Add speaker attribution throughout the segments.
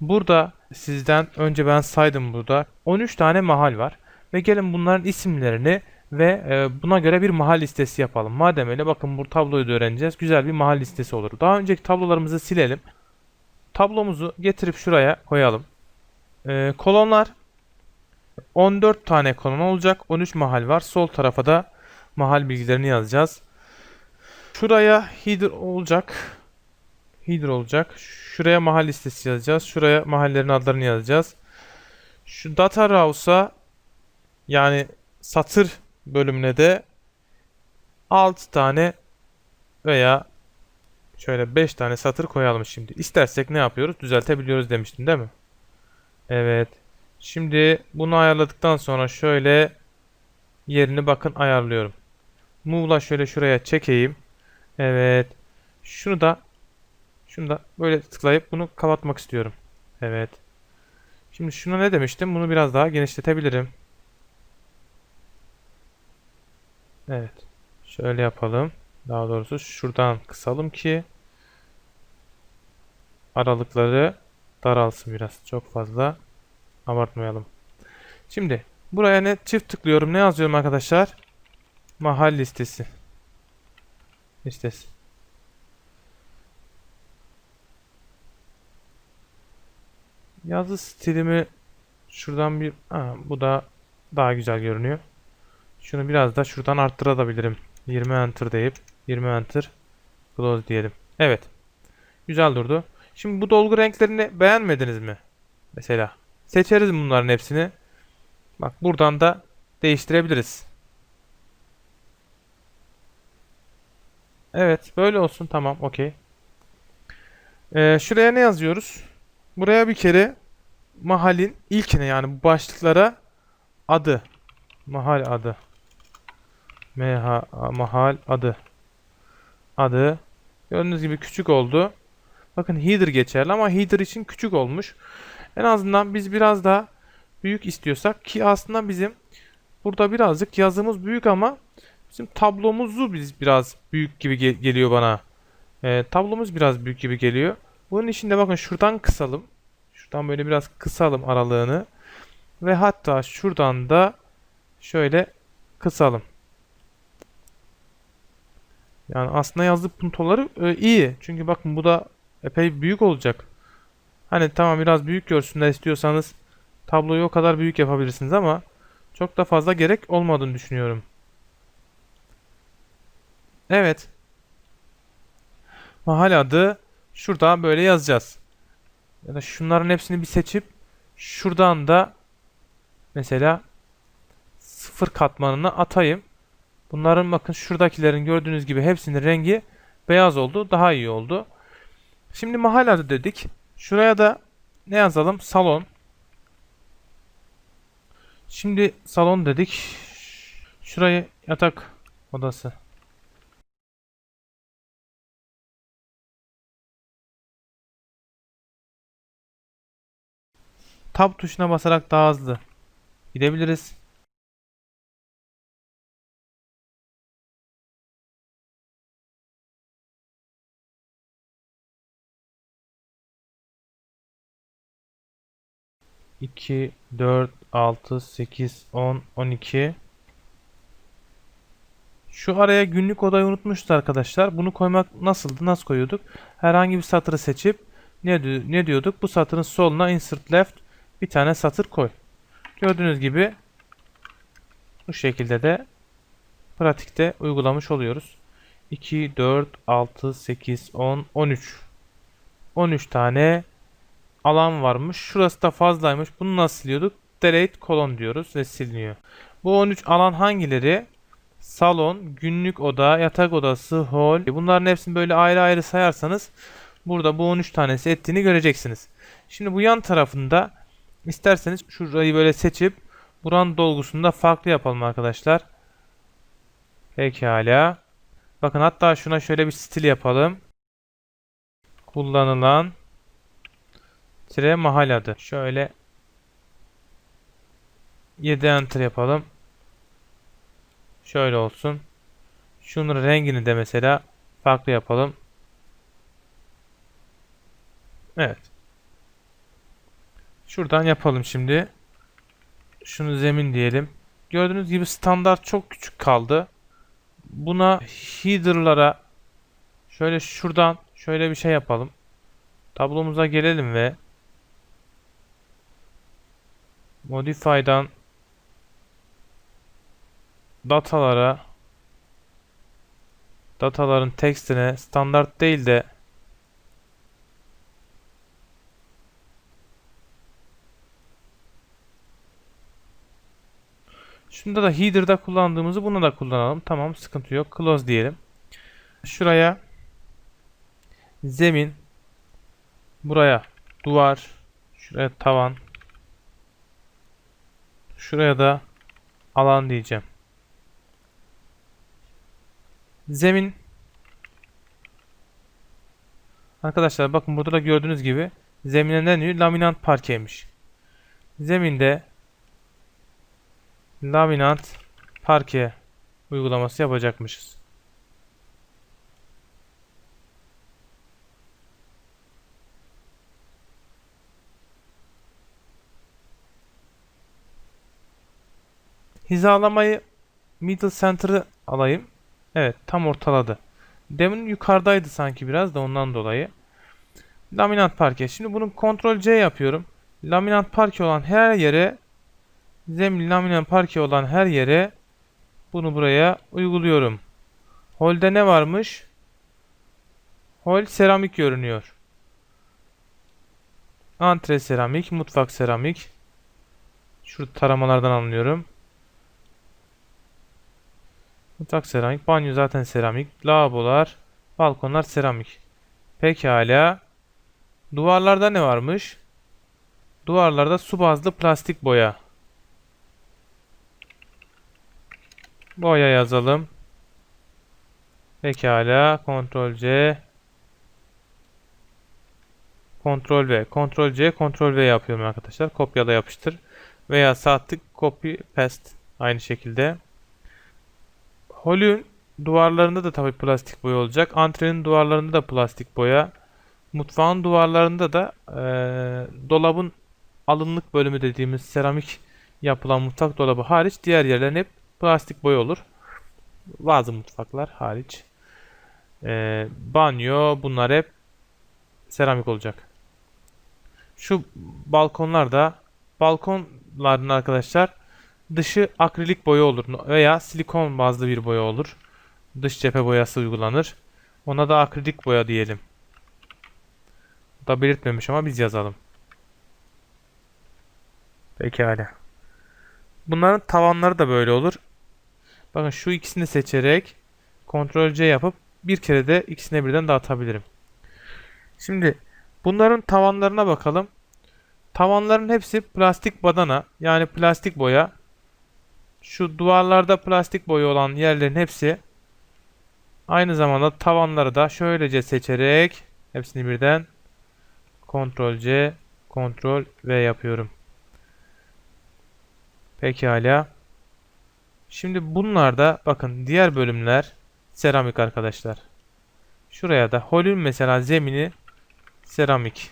Speaker 1: Burada sizden önce ben saydım burada 13 tane mahal var. Ve gelin bunların isimlerini ve e, buna göre bir mahal listesi yapalım. Madem öyle bakın bu tabloyu da öğreneceğiz. Güzel bir mahal listesi olur. Daha önceki tablolarımızı silelim. Tablomuzu getirip şuraya koyalım. E, kolonlar 14 tane kolon olacak. 13 mahal var. Sol tarafa da mahal bilgilerini yazacağız. Şuraya header olacak. Header olacak. Şuraya mahal listesi yazacağız. Şuraya mahallerin adlarını yazacağız. Şu data raws'a yani satır bölümüne de 6 tane veya şöyle 5 tane satır koyalım şimdi. İstersek ne yapıyoruz? Düzeltebiliyoruz demiştim değil mi? Evet. Şimdi bunu ayarladıktan sonra şöyle yerini bakın ayarlıyorum. Move'la şöyle şuraya çekeyim. Evet. Şunu da şunu böyle tıklayıp bunu kapatmak istiyorum. Evet. Şimdi şuna ne demiştim? Bunu biraz daha genişletebilirim. Evet. Şöyle yapalım. Daha doğrusu şuradan kısalım ki aralıkları daralsın biraz. Çok fazla abartmayalım. Şimdi buraya ne çift tıklıyorum. Ne yazıyorum arkadaşlar? Mahal listesi. Listesi. Yazı stilimi şuradan bir ha, bu da daha güzel görünüyor. Şunu biraz da şuradan arttırabilirim. 20 enter deyip 20 enter close diyelim. Evet. Güzel durdu. Şimdi bu dolgu renklerini beğenmediniz mi? Mesela seçeriz bunların hepsini. Bak buradan da değiştirebiliriz. Evet, böyle olsun. Tamam, okey. Ee, şuraya ne yazıyoruz? Buraya bir kere mahalin ilkine yani bu başlıklara adı. Mahal adı. MH mahal adı. Adı. Gördüğünüz gibi küçük oldu. Bakın header geçerli ama header için küçük olmuş. En azından biz biraz daha büyük istiyorsak ki aslında bizim burada birazcık yazımız büyük ama bizim tablomuzu biz biraz büyük gibi ge- geliyor bana. Ee, tablomuz biraz büyük gibi geliyor. Bunun için de bakın şuradan kısalım. Şuradan böyle biraz kısalım aralığını. Ve hatta şuradan da şöyle kısalım. Yani aslında yazdığı puntoları e, iyi. Çünkü bakın bu da epey büyük olacak. Hani tamam biraz büyük görsünler istiyorsanız tabloyu o kadar büyük yapabilirsiniz ama çok da fazla gerek olmadığını düşünüyorum. Evet. Mahal adı şurada böyle yazacağız. Ya da şunların hepsini bir seçip şuradan da mesela sıfır katmanına atayım. Bunların bakın şuradakilerin gördüğünüz gibi hepsinin rengi beyaz oldu. Daha iyi oldu. Şimdi mahal adı dedik. Şuraya da ne yazalım? Salon. Şimdi salon dedik. Şurayı yatak odası. Tab tuşuna basarak daha hızlı gidebiliriz. İki, dört, altı, sekiz, on, on iki. Şu araya günlük odayı unutmuşuz arkadaşlar. Bunu koymak nasıldı? Nasıl koyuyorduk? Herhangi bir satırı seçip ne, ne diyorduk? Bu satırın soluna insert left bir tane satır koy. Gördüğünüz gibi bu şekilde de pratikte uygulamış oluyoruz. 2, 4, 6, 8, 10, 13. 13 tane alan varmış. Şurası da fazlaymış. Bunu nasıl siliyorduk? Delete kolon diyoruz ve siliniyor. Bu 13 alan hangileri? Salon, günlük oda, yatak odası, hol. Bunların hepsini böyle ayrı ayrı sayarsanız burada bu 13 tanesi ettiğini göreceksiniz. Şimdi bu yan tarafında isterseniz şurayı böyle seçip buranın dolgusunu da farklı yapalım arkadaşlar. Pekala. Bakın hatta şuna şöyle bir stil yapalım. Kullanılan tire mahal adı. Şöyle 7 enter yapalım. Şöyle olsun. Şunun rengini de mesela farklı yapalım. Evet. Şuradan yapalım şimdi. Şunu zemin diyelim. Gördüğünüz gibi standart çok küçük kaldı. Buna header'lara şöyle şuradan şöyle bir şey yapalım. Tablomuza gelelim ve Modify'dan datalara dataların tekstine standart değil de Şunda da header'da kullandığımızı buna da kullanalım. Tamam sıkıntı yok. Close diyelim. Şuraya zemin buraya duvar şuraya tavan şuraya da alan diyeceğim. Zemin Arkadaşlar bakın burada da gördüğünüz gibi zemine ne diyor? Laminant parkeymiş. Zeminde laminant parke uygulaması yapacakmışız. Hizalamayı middle center'ı alayım. Evet tam ortaladı. Demin yukarıdaydı sanki biraz da ondan dolayı. Laminant parke. Şimdi bunu Ctrl C yapıyorum. Laminant parke olan her yere zemin laminant parke olan her yere bunu buraya uyguluyorum. Hol'de ne varmış? Hol seramik görünüyor. Antre seramik, mutfak seramik. Şu taramalardan anlıyorum. Mutfak seramik, banyo zaten seramik, lavabolar, balkonlar seramik. Pekala. Duvarlarda ne varmış? Duvarlarda su bazlı plastik boya. Boya yazalım. Pekala. Ctrl C. Ctrl V. Ctrl C. Ctrl V yapıyorum arkadaşlar. Kopyala yapıştır. Veya sağ tık copy paste. Aynı şekilde. Holün duvarlarında da tabii plastik boya olacak. Antrenin duvarlarında da plastik boya. Mutfağın duvarlarında da e, dolabın alınlık bölümü dediğimiz seramik yapılan mutfak dolabı hariç diğer yerlerin hep plastik boya olur. Bazı mutfaklar hariç. E, banyo bunlar hep seramik olacak. Şu balkonlar da balkonların arkadaşlar dışı akrilik boya olur veya silikon bazlı bir boya olur. Dış cephe boyası uygulanır. Ona da akrilik boya diyelim. Da belirtmemiş ama biz yazalım. Pekala. Bunların tavanları da böyle olur. Bakın şu ikisini seçerek Ctrl C yapıp bir kere de ikisine birden dağıtabilirim. Şimdi bunların tavanlarına bakalım. Tavanların hepsi plastik badana yani plastik boya. Şu duvarlarda plastik boya olan yerlerin hepsi aynı zamanda tavanları da şöylece seçerek hepsini birden Ctrl C, Ctrl V yapıyorum. Pekala. Şimdi bunlarda bakın diğer bölümler seramik arkadaşlar. Şuraya da holün mesela zemini seramik.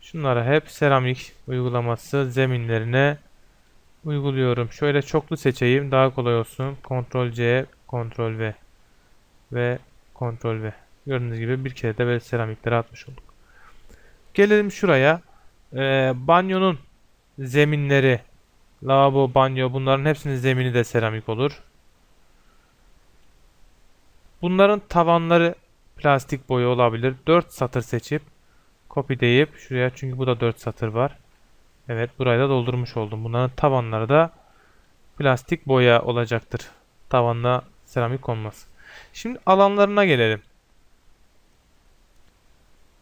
Speaker 1: Şunlara hep seramik uygulaması zeminlerine uyguluyorum. Şöyle çoklu seçeyim daha kolay olsun. Ctrl C, Ctrl V ve Ctrl V. Gördüğünüz gibi bir kere de böyle seramikleri atmış olduk. Gelelim şuraya. Ee, banyonun zeminleri, lavabo, banyo bunların hepsinin zemini de seramik olur. Bunların tavanları plastik boya olabilir. 4 satır seçip copy deyip şuraya çünkü bu da 4 satır var. Evet burayı da doldurmuş oldum. Bunların tavanları da plastik boya olacaktır. Tavanla seramik olmaz. Şimdi alanlarına gelelim.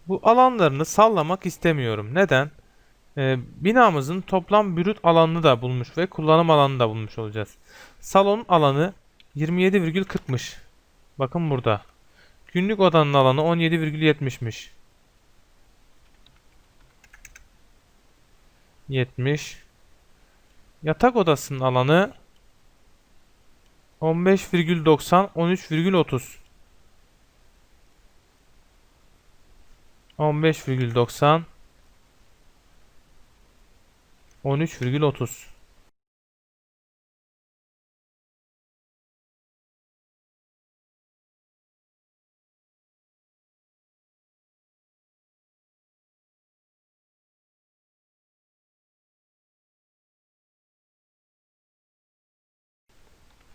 Speaker 1: Bu alanlarını sallamak istemiyorum. Neden? Ee, binamızın toplam brüt alanını da bulmuş ve kullanım alanını da bulmuş olacağız. Salon alanı 27,40'mış. Bakın burada. Günlük odanın alanı 17,70'miş. 70. Yatak odasının alanı 15,90 13,30. 15,90 13,30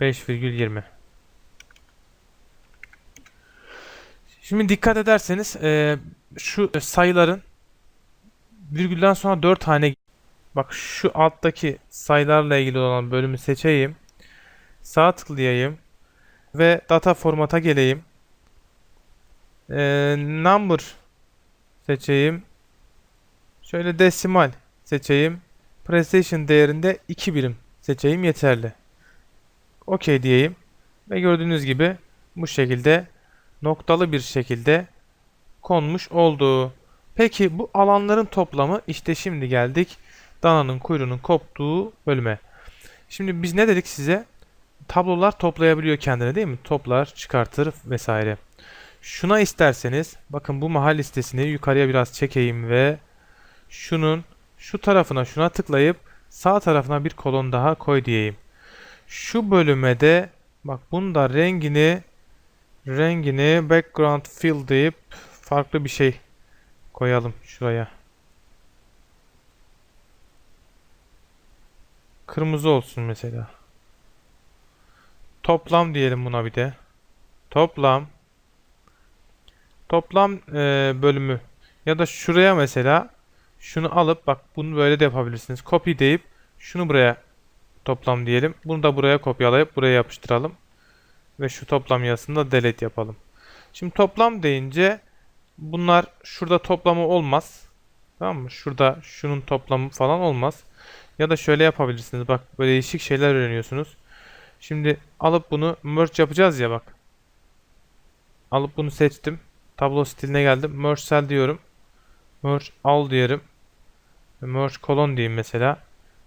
Speaker 1: 5,20 Şimdi dikkat ederseniz şu sayıların virgülden sonra 4 tane bak şu alttaki sayılarla ilgili olan bölümü seçeyim. Sağ tıklayayım ve data formata geleyim. E, number seçeyim. Şöyle desimal seçeyim. Precision değerinde 2 birim seçeyim yeterli. OK diyeyim. Ve gördüğünüz gibi bu şekilde noktalı bir şekilde konmuş oldu. Peki bu alanların toplamı işte şimdi geldik dananın kuyruğunun koptuğu bölüme. Şimdi biz ne dedik size? Tablolar toplayabiliyor kendine değil mi? Toplar, çıkartır vesaire. Şuna isterseniz bakın bu mahal listesini yukarıya biraz çekeyim ve şunun şu tarafına şuna tıklayıp sağ tarafına bir kolon daha koy diyeyim. Şu bölüme de bak bunun da rengini rengini background fill deyip farklı bir şey koyalım şuraya. Kırmızı olsun mesela. Toplam diyelim buna bir de. Toplam. Toplam e, bölümü. Ya da şuraya mesela şunu alıp bak bunu böyle de yapabilirsiniz. Copy deyip şunu buraya toplam diyelim. Bunu da buraya kopyalayıp buraya yapıştıralım. Ve şu toplam yazısını da delete yapalım. Şimdi toplam deyince bunlar şurada toplamı olmaz. Tamam mı? Şurada şunun toplamı falan olmaz. Ya da şöyle yapabilirsiniz. Bak böyle değişik şeyler öğreniyorsunuz. Şimdi alıp bunu merge yapacağız ya bak. Alıp bunu seçtim. Tablo stiline geldim. Merge cell diyorum. Merge all diyelim. Merge colon diyeyim mesela.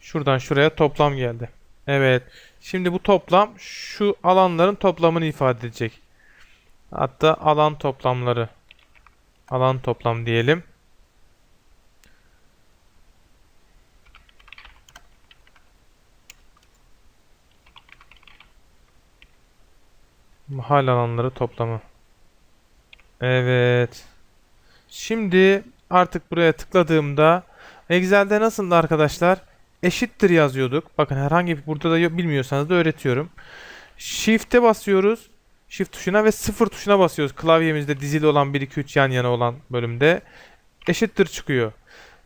Speaker 1: Şuradan şuraya toplam geldi. Evet. Şimdi bu toplam şu alanların toplamını ifade edecek. Hatta alan toplamları. Alan toplam diyelim. Mahal alanları toplamı. Evet. Şimdi artık buraya tıkladığımda Excel'de nasıldı arkadaşlar? Eşittir yazıyorduk. Bakın herhangi bir burada da bilmiyorsanız da öğretiyorum. Shift'e basıyoruz. Shift tuşuna ve 0 tuşuna basıyoruz. Klavyemizde dizili olan 1 2 3 yan yana olan bölümde eşittir çıkıyor.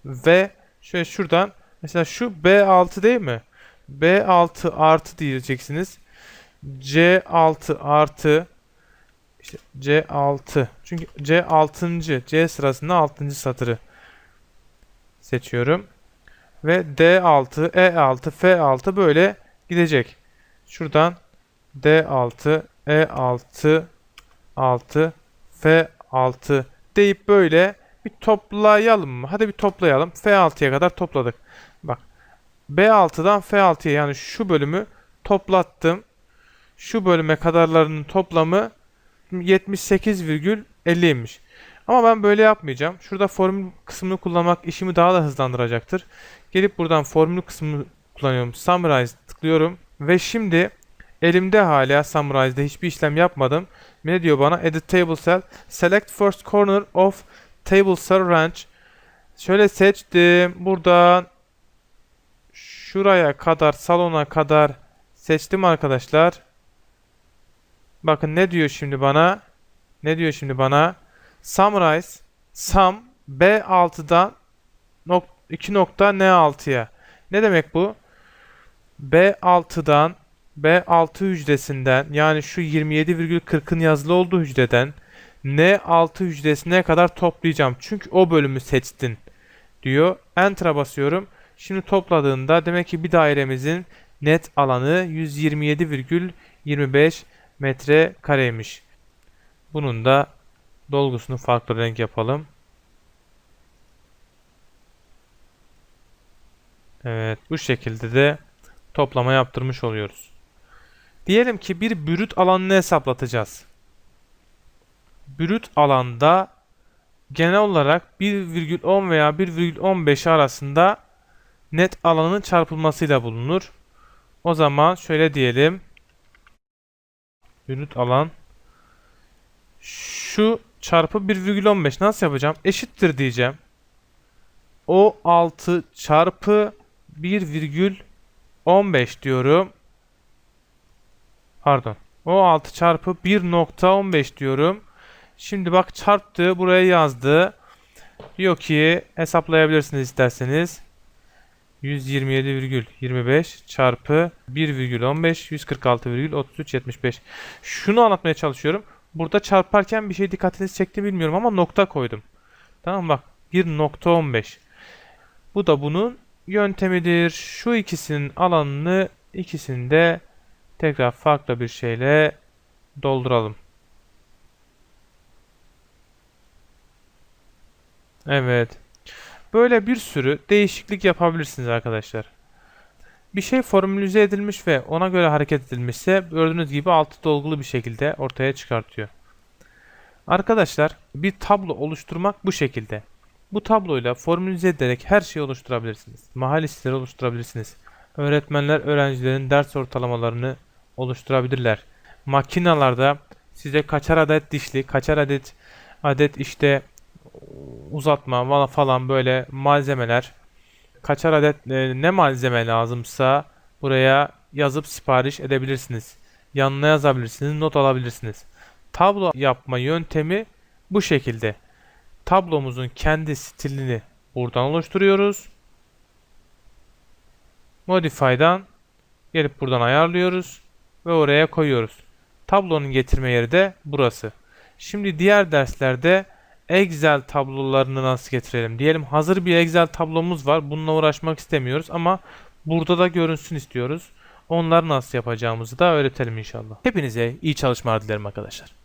Speaker 1: Ve şöyle şuradan mesela şu B6 değil mi? B6 artı diyeceksiniz. C6 artı işte C6 çünkü C6. C sırasında 6. satırı seçiyorum. Ve D6, E6, F6 böyle gidecek. Şuradan D6, E6, 6, F6 deyip böyle bir toplayalım mı? Hadi bir toplayalım. F6'ya kadar topladık. Bak B6'dan F6'ya yani şu bölümü toplattım şu bölüme kadarlarının toplamı 78,50'ymiş. Ama ben böyle yapmayacağım. Şurada formül kısmını kullanmak işimi daha da hızlandıracaktır. Gelip buradan formül kısmını kullanıyorum. Summarize tıklıyorum. Ve şimdi elimde hala Summarize'de hiçbir işlem yapmadım. Ne diyor bana? Edit table cell. Select first corner of table cell range. Şöyle seçtim. Buradan şuraya kadar salona kadar seçtim arkadaşlar. Bakın ne diyor şimdi bana? Ne diyor şimdi bana? Summarize sum B6'dan 2 nokta N6'ya. Ne demek bu? B6'dan B6 hücresinden yani şu 27,40'ın yazılı olduğu hücreden N6 hücresine kadar toplayacağım. Çünkü o bölümü seçtin diyor. Enter'a basıyorum. Şimdi topladığında demek ki bir dairemizin net alanı 127,25 metre kareymiş. Bunun da dolgusunu farklı renk yapalım. Evet bu şekilde de toplama yaptırmış oluyoruz. Diyelim ki bir brüt alanını hesaplatacağız. Brüt alanda genel olarak 1,10 veya 1,15 arasında net alanın çarpılmasıyla bulunur. O zaman şöyle diyelim. Unit alan şu çarpı 1,15 nasıl yapacağım? Eşittir diyeceğim. O 6 çarpı 1,15 diyorum. Pardon. O 6 çarpı 1.15 diyorum. Şimdi bak çarptı buraya yazdı. Diyor ki hesaplayabilirsiniz isterseniz. 127,25 çarpı 1,15 146,3375. Şunu anlatmaya çalışıyorum. Burada çarparken bir şey dikkatinizi çekti bilmiyorum ama nokta koydum. Tamam bak 1.15. Bu da bunun yöntemidir. Şu ikisinin alanını ikisini de tekrar farklı bir şeyle dolduralım. Evet. Böyle bir sürü değişiklik yapabilirsiniz arkadaşlar. Bir şey formülize edilmiş ve ona göre hareket edilmişse gördüğünüz gibi altı dolgulu bir şekilde ortaya çıkartıyor. Arkadaşlar bir tablo oluşturmak bu şekilde. Bu tabloyla formülize ederek her şeyi oluşturabilirsiniz. Mahalle listeleri oluşturabilirsiniz. Öğretmenler öğrencilerin ders ortalamalarını oluşturabilirler. Makinalarda size kaçar adet dişli, kaçar adet adet işte uzatma falan- böyle malzemeler kaçar adet e, ne malzeme lazımsa buraya yazıp sipariş edebilirsiniz. Yanına yazabilirsiniz, not alabilirsiniz. Tablo yapma yöntemi bu şekilde. Tablomuzun kendi stilini buradan oluşturuyoruz. Modify'dan gelip buradan ayarlıyoruz ve oraya koyuyoruz. Tablonun getirme yeri de burası. Şimdi diğer derslerde Excel tablolarını nasıl getirelim? Diyelim hazır bir Excel tablomuz var. Bununla uğraşmak istemiyoruz ama burada da görünsün istiyoruz. Onları nasıl yapacağımızı da öğretelim inşallah. Hepinize iyi çalışmalar dilerim arkadaşlar.